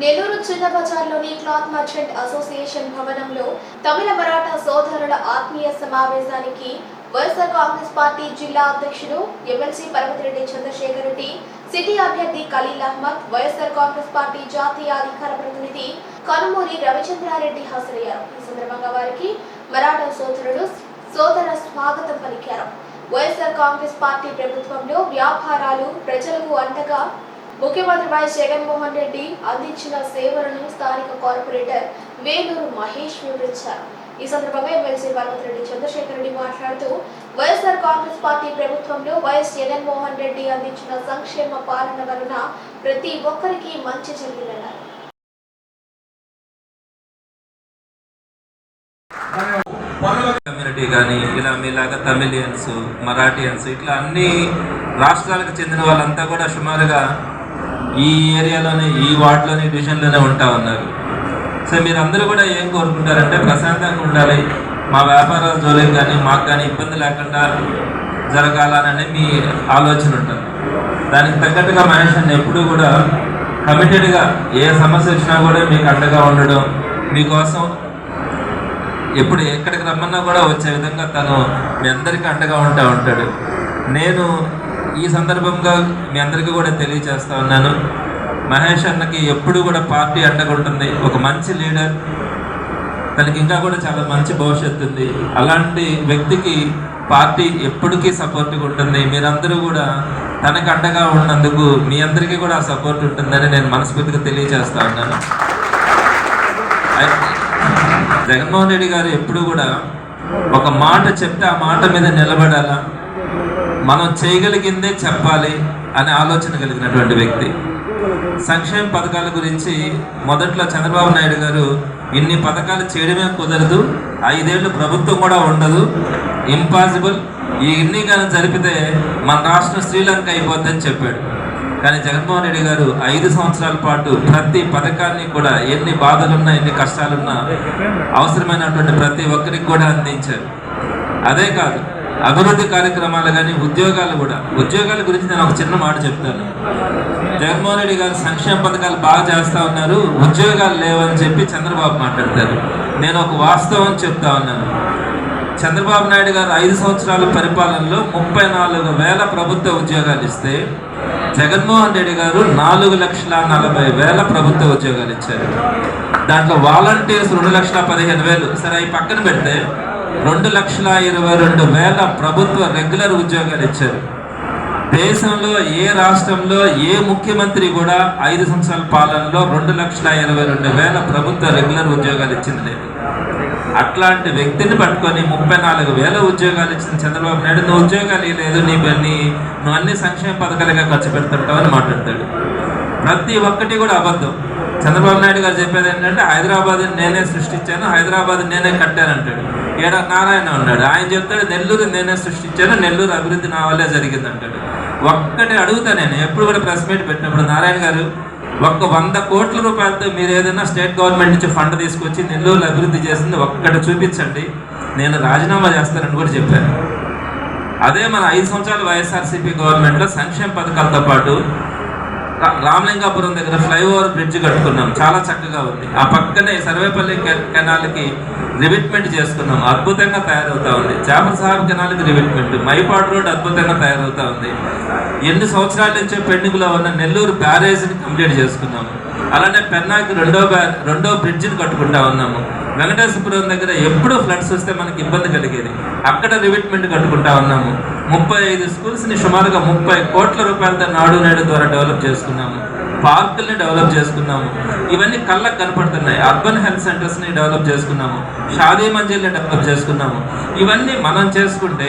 నెల్లూరు చిన్న బజార్లోని cloth merchant association భవనంలో తమిళ మరాఠా సోదరుల ఆత్మీయ సమావేశానికి వైఎస్ఆర్ కాంగ్రెస్ పార్టీ జిల్లా అధ్యక్షుడు ఎమ్మెల్సీ పరమతిరెడ్డి చంద్రశేఖర్ రెడ్డి సిటీ అభ్యర్థి Khalil Ahmed YSR Congress party జాతీయ అధికార ప్రతినిధి కనుమూరి రవిచంద్రారెడ్డి హాజరయ్యారు. ఈ సందర్భంగా వారికి మరాఠా సోదరులు సోదర స్వాగతం పలికారు. వైఎస్ఆర్ కాంగ్రెస్ పార్టీ ప్రభుత్వంలో వ్యాపారాలు ప్రజలకు అండగా ముఖ్యమంత్రి వైఎస్ జగన్మోహన్ రెడ్డి అందించిన సేవలను స్థానిక కార్పొరేటర్ వేలూరు మహేష్ వివరించారు. ఈ సందర్భంగా ఎమ్మెల్సీ పర్వతిరెడ్డి చంద్రశేఖర్ రెడ్డి మాట్లాడుతూ వైఎస్ఆర్ కాంగ్రెస్ పార్టీ ప్రభుత్వంలో వైఎస్ జగన్మోహన్ రెడ్డి అందించిన సంక్షేమ పాలన వలన ప్రతి ఒక్కరికి మంచి జరిగిందన్నారు. కమ్యూనిటీ కానీ ఇలా మీలాగా తమిళియన్స్ మరాఠియన్స్ ఇట్లా అన్ని రాష్ట్రాలకు చెందిన వాళ్ళంతా కూడా సుమారుగా ఈ ఏరియాలోనే ఈ వార్డులోనే డివిజన్లోనే ఉంటా ఉన్నారు. సో మీరందరూ కూడా ఏం కోరుకుంటారంటే ప్రశాంతంగా ఉండాలి. మా వ్యాపారాల జోలికి కానీ మాకు కానీ ఇబ్బంది లేకుండా జరగాలనే మీ ఆలోచన ఉంటుంది. దానికి తగ్గట్టుగా మహేష్ ఎప్పుడూ కూడా కమిటెడ్గా ఏ సమస్య వచ్చినా కూడా మీకు అండగా ఉండడం మీకోసం ఎప్పుడు ఎక్కడికి రమ్మన్నా కూడా వచ్చే విధంగా తను మీ అందరికీ అండగా ఉంటా ఉంటాడు. నేను ఈ సందర్భంగా మీ అందరికీ కూడా తెలియజేస్తా ఉన్నాను. మహేష్ అన్నకి ఎప్పుడు కూడా పార్టీ అండగుంటుంది. ఒక మంచి లీడర్. తనకి ఇంకా కూడా చాలా మంచి భవిష్యత్తు ఉంది. అలాంటి వ్యక్తికి పార్టీ ఎప్పటికీ సపోర్ట్గా ఉంటుంది. మీరందరూ కూడా తనకు అండగా ఉన్నందుకు మీ అందరికీ కూడా ఆ సపోర్ట్ ఉంటుందని నేను మనస్ఫూర్తిగా తెలియజేస్తా ఉన్నాను. అయితే జగన్మోహన్ రెడ్డి గారు ఎప్పుడు కూడా ఒక మాట చెప్తే ఆ మాట మీద నిలబడాలా? మనం చేయగలిగిందే చెప్పాలి అనే ఆలోచన కలిగినటువంటి వ్యక్తి. సంక్షేమ పథకాల గురించి మొదట్లో చంద్రబాబు నాయుడు గారు ఇన్ని పథకాలు చేయడమే కుదరదు ఐదేళ్ళు ప్రభుత్వం కూడా ఉండదు ఇంపాసిబుల్ ఈ ఇన్ని కానీ జరిపితే మన రాష్ట్రం శ్రీలంక అయిపోద్దని చెప్పాడు. కానీ జగన్మోహన్ రెడ్డి గారు ఐదు సంవత్సరాల పాటు ప్రతి పథకాన్ని కూడా ఎన్ని బాధలున్నా ఎన్ని కష్టాలున్నా అవసరమైనటువంటి ప్రతి ఒక్కరికి కూడా అందించారు. అదే కాదు అభివృద్ధి కార్యక్రమాలు కానీ ఉద్యోగాలు కూడా. ఉద్యోగాల గురించి నేను ఒక చిన్న మాట చెప్తాను. జగన్మోహన్ రెడ్డి గారు సంక్షేమ పథకాలు బాగా చేస్తా ఉన్నారు. ఉద్యోగాలు లేవని చెప్పి చంద్రబాబు మాట్లాడతారు. నేను ఒక వాస్తవం చెప్తా ఉన్నాను. చంద్రబాబు నాయుడు గారు ఐదు సంవత్సరాల పరిపాలనలో ముప్పై నాలుగు వేల ప్రభుత్వ ఉద్యోగాలు ఇస్తే జగన్మోహన్ రెడ్డి గారు నాలుగు లక్షల నలభై వేల ప్రభుత్వ ఉద్యోగాలు ఇచ్చారు. దాంట్లో వాలంటీర్స్ రెండు లక్షల పదిహేను వేలు. సరే అవి పక్కన పెడితే రెండు లక్షల ఇరవై రెండు వేల ప్రభుత్వ రెగ్యులర్ ఉద్యోగాలు ఇచ్చారు. దేశంలో ఏ రాష్ట్రంలో ఏ ముఖ్యమంత్రి కూడా ఐదు సంవత్సరాల పాలనలో రెండు లక్షల ఇరవై రెండు వేల ప్రభుత్వ రెగ్యులర్ ఉద్యోగాలు ఇచ్చింది లేదు. అట్లాంటి వ్యక్తిని పట్టుకొని ముప్పై నాలుగు వేల ఉద్యోగాలు ఇచ్చిన చంద్రబాబు నాయుడు. నువ్వు ఉద్యోగాలు లేదు నీ నువ్వు అన్ని సంక్షేమ పథకాలుగా ఖర్చు పెడుతుంటావు అని మాట్లాడతాడు. ప్రతి ఒక్కటి కూడా అబద్ధం. చంద్రబాబు నాయుడు గారు చెప్పేది ఏంటంటే హైదరాబాద్ నేనే సృష్టించాను హైదరాబాద్ నేనే కట్టాను అంటాడు. ఏడా నారాయణ ఉన్నాడు. ఆయన చెప్తాడు నెల్లూరు నేనే సృష్టించాను నెల్లూరు అభివృద్ధి నా వల్లే జరిగింది అంటాడు. ఒక్కటి అడుగుతా నేను ఎప్పుడు కూడా ప్రెస్ మీట్ పెట్టినప్పుడు నారాయణ గారు ఒక్క వంద కోట్ల రూపాయలతో మీరు ఏదైనా స్టేట్ గవర్నమెంట్ నుంచి ఫండ్ తీసుకొచ్చి నెల్లూరు అభివృద్ధి చేసింది ఒక్కటి చూపించండి. నేను రాజీనామా చేస్తానని కూడా చెప్పాను. అదే మన ఐదు సంవత్సరాల వైఎస్ఆర్సీపీ గవర్నమెంట్లో సంక్షేమ పథకాలతో పాటు రామలింగాపురం దగ్గర ఫ్లైఓవర్ బ్రిడ్జ్ కట్టుకున్నాం. చాలా చక్కగా ఉంది. ఆ పక్కనే సర్వేపల్లి కె- కెనాల్కి రివిట్మెంట్ చేసుకున్నాం. అద్భుతంగా తయారవుతా ఉంది. జాఫర్ సాహెబ్ కెనాల్కి రివిట్మెంట్ మైపాడు రోడ్ అద్భుతంగా తయారవుతా ఉంది. ఎన్ని సంవత్సరాల నుంచో పెండింగ్లో ఉన్న నెల్లూరు బ్యారేజ్ని కంప్లీట్ చేసుకున్నాము అలానే పెన్నాకి రెండో రెండో బ్రిడ్జిని కట్టుకుంటా ఉన్నాము. వెంకటేశ్వరపురం దగ్గర ఎప్పుడూ ఫ్లడ్స్ వస్తే మనకి ఇబ్బంది కలిగేది. అక్కడ రివిట్మెంట్ కట్టుకుంటా ఉన్నాము. ముప్పై ఐదు స్కూల్స్ని సుమారుగా ముప్పై కోట్ల రూపాయలతో నాడు నేడు ద్వారా డెవలప్ చేసుకున్నాము. పార్కుల్ని డెవలప్ చేసుకున్నాము. ఇవన్నీ కళ్ళకు కనపడుతున్నాయి. అర్బన్ హెల్త్ సెంటర్స్ని డెవలప్ చేసుకున్నాము. షాదీ మంజిల్ని డెవలప్ చేసుకున్నాము. ఇవన్నీ మనం చేసుకుంటే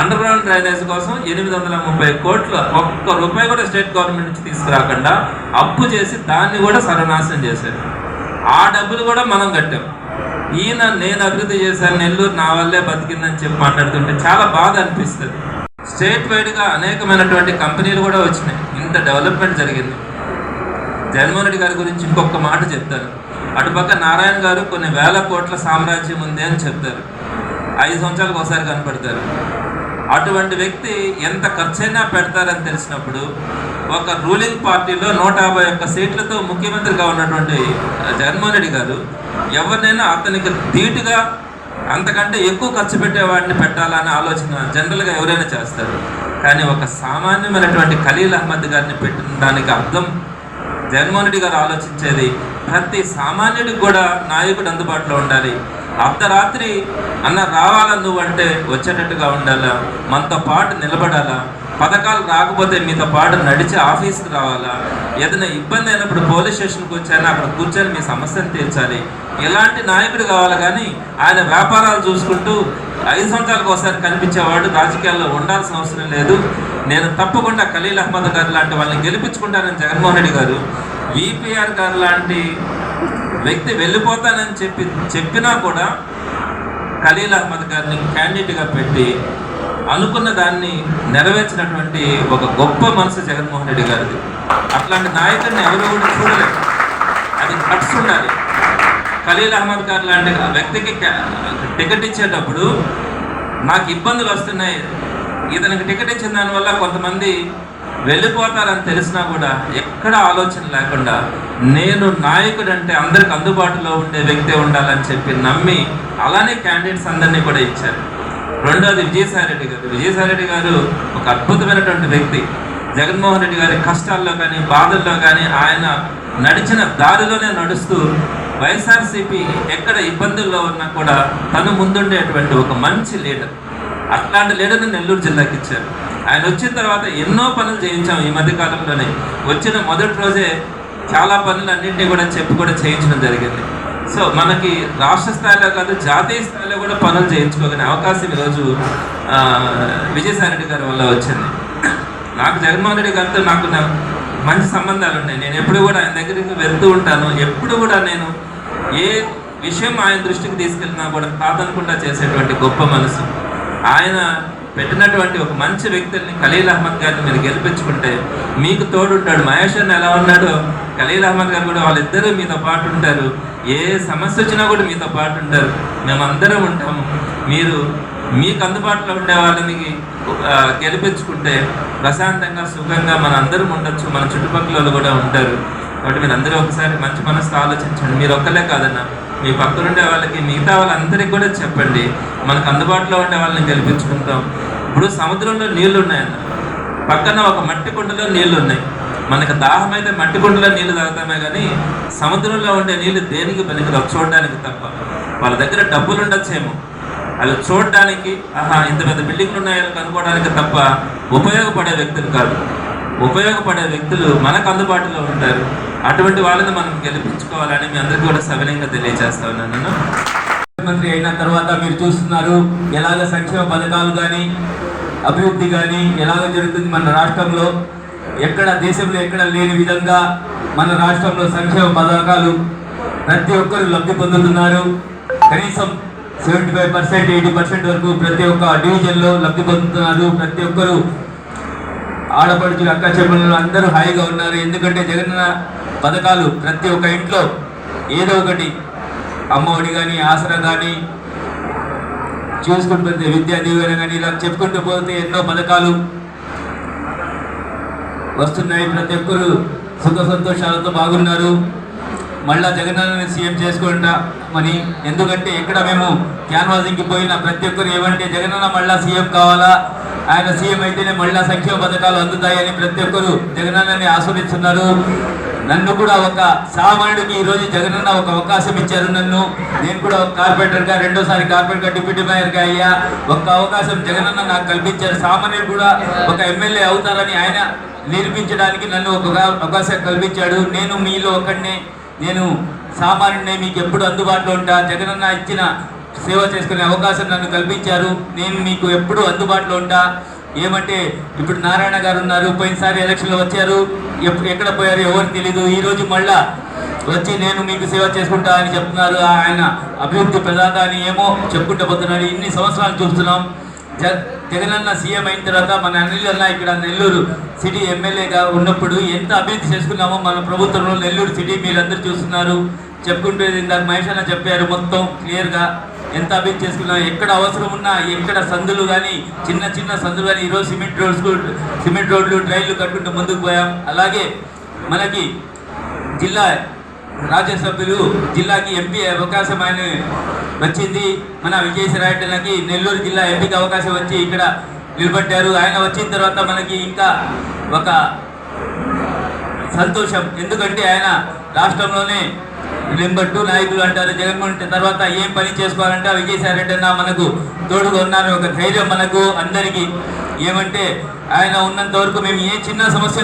అండర్ గ్రౌండ్ డ్రైనేజ్ కోసం ఎనిమిది వందల ముప్పై కోట్లు ఒక్క రూపాయి కూడా స్టేట్ గవర్నమెంట్ నుంచి తీసుకురాకుండా అప్పు చేసి దాన్ని కూడా సర్వనాశనం చేశారు. ఆ డబ్బులు కూడా మనం కట్టాం. ఈయన నేను అభివృద్ధి చేశాను నెల్లూరు నా వల్లే బతికిందని చెప్పి మాట్లాడుతుంటే చాలా బాధ అనిపిస్తుంది. స్టేట్ వైడ్గా అనేకమైనటువంటి కంపెనీలు కూడా వచ్చినాయి. ఇంత డెవలప్మెంట్ జరిగింది. జగన్మోహన్ రెడ్డి గారి గురించి ఇంకొక మాట చెప్తారు. అటుపక్క నారాయణ గారు కొన్ని వేల కోట్ల సామ్రాజ్యం ఉంది అని చెప్తారు. ఐదు సంవత్సరాలకు ఒకసారి కనపడతారు. అటువంటి వ్యక్తి ఎంత ఖర్చైనా పెడతారని తెలిసినప్పుడు ఒక రూలింగ్ పార్టీలో నూట యాభై ఒక్క సీట్లతో ముఖ్యమంత్రిగా ఉన్నటువంటి జగన్మోహన్ రెడ్డి గారు ఎవరినైనా అతనికి ధీటుగా అంతకంటే ఎక్కువ ఖర్చు పెట్టేవాడిని పెట్టాలనే ఆలోచన జనరల్గా ఎవరైనా చేస్తారు. కానీ ఒక సామాన్యమైనటువంటి ఖలీల్ అహ్మద్ గారిని పెట్టడానికి అర్థం జగన్మోహన్ రెడ్డి గారు ఆలోచించేది ప్రతి సామాన్యుడికి కూడా నాయకుడు అందుబాటులో ఉండాలి. అర్ధరాత్రి అన్న రావాలా నువ్వు అంటే వచ్చేటట్టుగా ఉండాలా? మనతో పాటు నిలబడాలా? పథకాలు రాకపోతే మీతో పాటు నడిచి ఆఫీస్కి రావాలా? ఏదైనా ఇబ్బంది అయినప్పుడు పోలీస్ స్టేషన్కి వచ్చాను? అక్కడ కూర్చొని మీ సమస్యను తీర్చాలి. ఇలాంటి నాయకుడు కావాలి కానీ ఆయన వ్యాపారాలు చూసుకుంటూ ఐదు సంవత్సరాలకు ఒకసారి కనిపించేవాడు. రాజకీయాల్లో ఉండాల్సిన అవసరం లేదు. నేను తప్పకుండా ఖలీల్ అహ్మద్ గారు లాంటి వాళ్ళని గెలిపించుకుంటానని జగన్మోహన్ రెడ్డి గారు ఈపీఆర్ గారు లాంటి వ్యక్తి వెళ్ళిపోతానని చెప్పి చెప్పినా కూడా ఖలీల్ అహ్మద్ గారిని క్యాండిడేట్గా పెట్టి అనుకున్న దాన్ని నెరవేర్చినటువంటి ఒక గొప్ప మనసు జగన్మోహన్ రెడ్డి గారిది. అట్లాంటి నాయకుడిని ఎవరు కూడా చూడలేదు. అది కట్స్ ఉండాలి. ఖలీల్ అహ్మద్ గారు లాంటి వ్యక్తికి టికెట్ ఇచ్చేటప్పుడు నాకు ఇబ్బందులు వస్తున్నాయి. ఇతనికి టికెట్ ఇచ్చిన దానివల్ల కొంతమంది వెళ్ళిపోతారని తెలిసినా కూడా ఎక్కడ ఆలోచన లేకుండా నేను నాయకుడు అంటే అందరికి అందుబాటులో ఉండే వ్యక్తే ఉండాలని చెప్పి నమ్మి అలానే క్యాండిడేట్స్ అందరినీ కూడా ఇచ్చారు. రెండోది విజయసాయి రెడ్డి గారు. విజయసాయి రెడ్డి గారు ఒక అద్భుతమైనటువంటి వ్యక్తి. జగన్మోహన్ రెడ్డి గారి కష్టాల్లో కానీ బాధల్లో కానీ ఆయన నడిచిన దారిలోనే నడుస్తూ వైఎస్ఆర్సీపీ ఎక్కడ ఇబ్బందుల్లో ఉన్నా కూడా తను ముందుండేటువంటి ఒక మంచి లీడర్. అట్లాంటి లీడర్ని నెల్లూరు జిల్లాకి ఇచ్చారు. ఆయన వచ్చిన తర్వాత ఎన్నో పనులు చేయించాం ఈ మధ్య కాలంలోనే. వచ్చిన మొదటి రోజే చాలా పనులు అన్నింటినీ కూడా చెప్పి కూడా చేయించడం జరిగింది. సో మనకి రాష్ట్ర స్థాయిలో కాదు జాతీయ స్థాయిలో కూడా పనులు చేయించుకోగలిగిన అవకాశం ఈరోజు విజయసాయి రెడ్డి గారి వల్ల వచ్చింది. నాకు జగన్మోహన్ రెడ్డి గారితో నాకు నా మంచి సంబంధాలు ఉన్నాయి. నేను ఎప్పుడు కూడా ఆయన దగ్గరికి వెళ్తూ ఉంటాను. ఎప్పుడు కూడా నేను ఏ విషయం ఆయన దృష్టికి తీసుకెళ్ళినా కూడా కాదనకుండా చేసేటువంటి గొప్ప మనసు. ఆయన పెట్టినటువంటి ఒక మంచి వ్యక్తుల్ని ఖలీల్ అహ్మద్ గారిని మీరు గెలిపించుకుంటే మీకు తోడుంటాడు. మహేష్ అన్న ఎలా ఉన్నాడో? ఖలీల్ అహ్మద్ గారు కూడా వాళ్ళిద్దరూ మీతో పాటు ఉంటారు. ఏ సమస్య వచ్చినా కూడా మీతో పాటు ఉంటారు. మేమందరం ఉంటాము మీరు మీకు అందుబాటులో ఉండే వాళ్ళని గెలిపించుకుంటే ప్రశాంతంగా సుఖంగా మన అందరం ఉండొచ్చు. మన చుట్టుపక్కల వాళ్ళు కూడా ఉంటారు. కాబట్టి మీరు అందరూ ఒకసారి మంచి మనసుతో ఆలోచించండి. మీరు ఒక్కలే కాదన్నా మీ పక్కన ఉండే వాళ్ళకి మిగతా వాళ్ళందరికీ కూడా చెప్పండి. మనకు అందుబాటులో ఉండే వాళ్ళని గెలిపించుకుంటాం ఇప్పుడు సముద్రంలో నీళ్ళు ఉన్నాయన్న పక్కన ఒక మట్టి కుండలో నీళ్ళు ఉన్నాయి మనకు దాహం అయితే మట్టి కుండలో నీళ్ళు తాగుతామే కానీ సముద్రంలో ఉండే నీళ్ళు దేనికి పనికిరావు చూడడానికి తప్ప. వాళ్ళ దగ్గర డబ్బులు ఉండొచ్చేమో అవి చూడడానికి ఆహా ఇంత పెద్ద బిల్డింగ్లు ఉన్నాయని కనుక్కోవడానికి తప్ప ఉపయోగపడే వ్యక్తులు కాదు. ఉపయోగపడే వ్యక్తులు మనకు అందుబాటులో ఉంటారు. అటువంటి వాళ్ళని మనం గెలిపించుకోవాలని మీ అందరికీ కూడా సవినయంగా తెలియజేస్తా ఉన్నాను. నేను ముఖ్యమంత్రి అయిన తర్వాత మీరు చూస్తున్నారు ఎలాగ సంక్షేమ పథకాలు కానీ అభివృద్ధి కానీ ఎలాగ జరుగుతుంది మన రాష్ట్రంలో? ఎక్కడ దేశంలో ఎక్కడ లేని విధంగా మన రాష్ట్రంలో సంక్షేమ పథకాలు ప్రతి ఒక్కరు లబ్ధి పొందుతున్నారు. కనీసం seventy five percent eighty percent వరకు ప్రతి ఒక్క డివిజన్లో లబ్ధి పొందుతున్నారు. ప్రతి ఒక్కరు ఆడపడుచులు అక్క చెల్లెలు అందరూ హాయిగా ఉన్నారు. ఎందుకంటే జగనన్న పథకాలు ప్రతి ఒక్క ఇంట్లో ఏదో ఒకటి అమ్మఒడి కానీ ఆసరా కానీ చూసుకుంటుంది. విద్యా దీవెన కానీ ఇలా చెప్పుకుంటూ పోతే ఎన్నో పథకాలు వస్తున్నాయి. ప్రతి ఒక్కరు సుఖ సంతోషాలతో బాగున్నారు. మళ్ళా జగనన్నని సీఎం చేసుకుంటామని ఎందుకంటే ఎక్కడ మేము క్యాన్వాసింగ్కి పోయిన ప్రతి ఒక్కరు ఏమంటే జగనన్న మళ్ళా సీఎం కావాలా? ఆయన సీఎం అయితేనే మహిళా సంక్షేమ పథకాలు అందుతాయని ప్రతి ఒక్కరు జగనన్నని ఆస్వాదిస్తున్నారు. నన్ను కూడా ఒక సామాన్యుడికి ఈరోజు జగనన్న ఒక అవకాశం ఇచ్చారు నన్ను. నేను కూడా ఒక కార్పొరేటర్గా రెండోసారి కార్పొరేటర్గా డిప్యూటీ మేయర్గా అయ్యా. ఒక అవకాశం జగనన్న నాకు కల్పించారు. సామాన్యుడు కూడా ఒక ఎమ్మెల్యే అవుతారని ఆయన నిరూపించడానికి నన్ను ఒక అవకాశం కల్పించాడు. నేను మీలో ఒకడినే నేను సామాన్యుడినే మీకు ఎప్పుడు అందుబాటులో ఉంటా. జగనన్న ఇచ్చిన సేవ చేసుకునే అవకాశం నన్ను కల్పించారు. నేను మీకు ఎప్పుడూ అందుబాటులో ఉంటా. ఏమంటే ఇప్పుడు నారాయణ గారు ఉన్నారు పోయినసారి ఎలక్షన్లో వచ్చారు. ఎక్కడ పోయారు ఎవరికి తెలీదు. ఈరోజు మళ్ళా వచ్చి నేను మీకు సేవ చేసుకుంటా అని చెప్తున్నారు. ఆయన అభివృద్ధి ప్రదాత అని ఏమో చెప్పుకుంటూ పోతున్నాడు. ఇన్ని సంవత్సరాలు చూస్తున్నాం. జ జగనన్న సీఎం అయిన తర్వాత మన అనిల్ అన్న ఇక్కడ నెల్లూరు సిటీ ఎమ్మెల్యేగా ఉన్నప్పుడు ఎంత అభివృద్ధి చేసుకున్నామో మన ప్రభుత్వంలో నెల్లూరు సిటీ మీరందరూ చూస్తున్నారు. చెప్పుకుంటే ఇందాక మహేష్ అన్న చెప్పారు మొత్తం క్లియర్గా. ఎంత అభివృద్ధి చేసుకున్నాం ఎక్కడ అవసరం ఉన్నా ఎక్కడ సందులు కానీ చిన్న చిన్న సందులు కానీ ఈరోజు సిమెంట్ రోడ్స్ సిమెంట్ రోడ్లు డ్రైన్లు కట్టుకుంటూ ముందుకు పోయాం. అలాగే మనకి జిల్లా రాజ్యసభ్యులు జిల్లాకి ఎంపీ అవకాశం ఆయన వచ్చింది. మన విజయసాయికి నెల్లూరు జిల్లా ఎంపీకి అవకాశం వచ్చి ఇక్కడ నిలబడ్డారు. ఆయన వచ్చిన తర్వాత మనకి ఇంకా ఒక సంతోషం. ఎందుకంటే ఆయన రాష్ట్రంలోనే నెంబర్ టూ నాయకులు అంటారు. జగన్మోహన్ రెడ్డి తర్వాత ఏం పని చేసుకోవాలంటే విజయసాయి రెడ్డి అన్న మనకు తోడుగా ఉన్నారు. ఒక ధైర్యం మనకు అందరికీ. ఏమంటే ఆయన ఉన్నంత వరకు మేము ఏ చిన్న సమస్య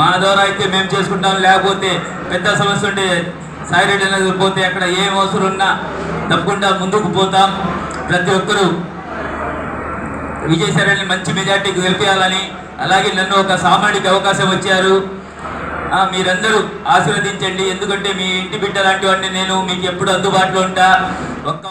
మా ద్వారా అయితే మేము చేసుకుంటాం. లేకపోతే పెద్ద సమస్య ఉంటే సాయి రెడ్డి అన్నది పోతే అక్కడ ఏం అవసరం ఉన్నా తప్పకుండా ముందుకు పోతాం. ప్రతి ఒక్కరూ విజయసాయిని మంచి మెజార్టీకి గెలిపించాలని అలాగే నన్ను ఒక సామాన్యకి అవకాశం వచ్చారు మీరందరూ ఆశీర్వదించండి. ఎందుకంటే మీ ఇంటి బిడ్డ లాంటి వాడిని నేను మీకు ఎప్పుడు అందుబాటులో ఉంటా. ఒక్క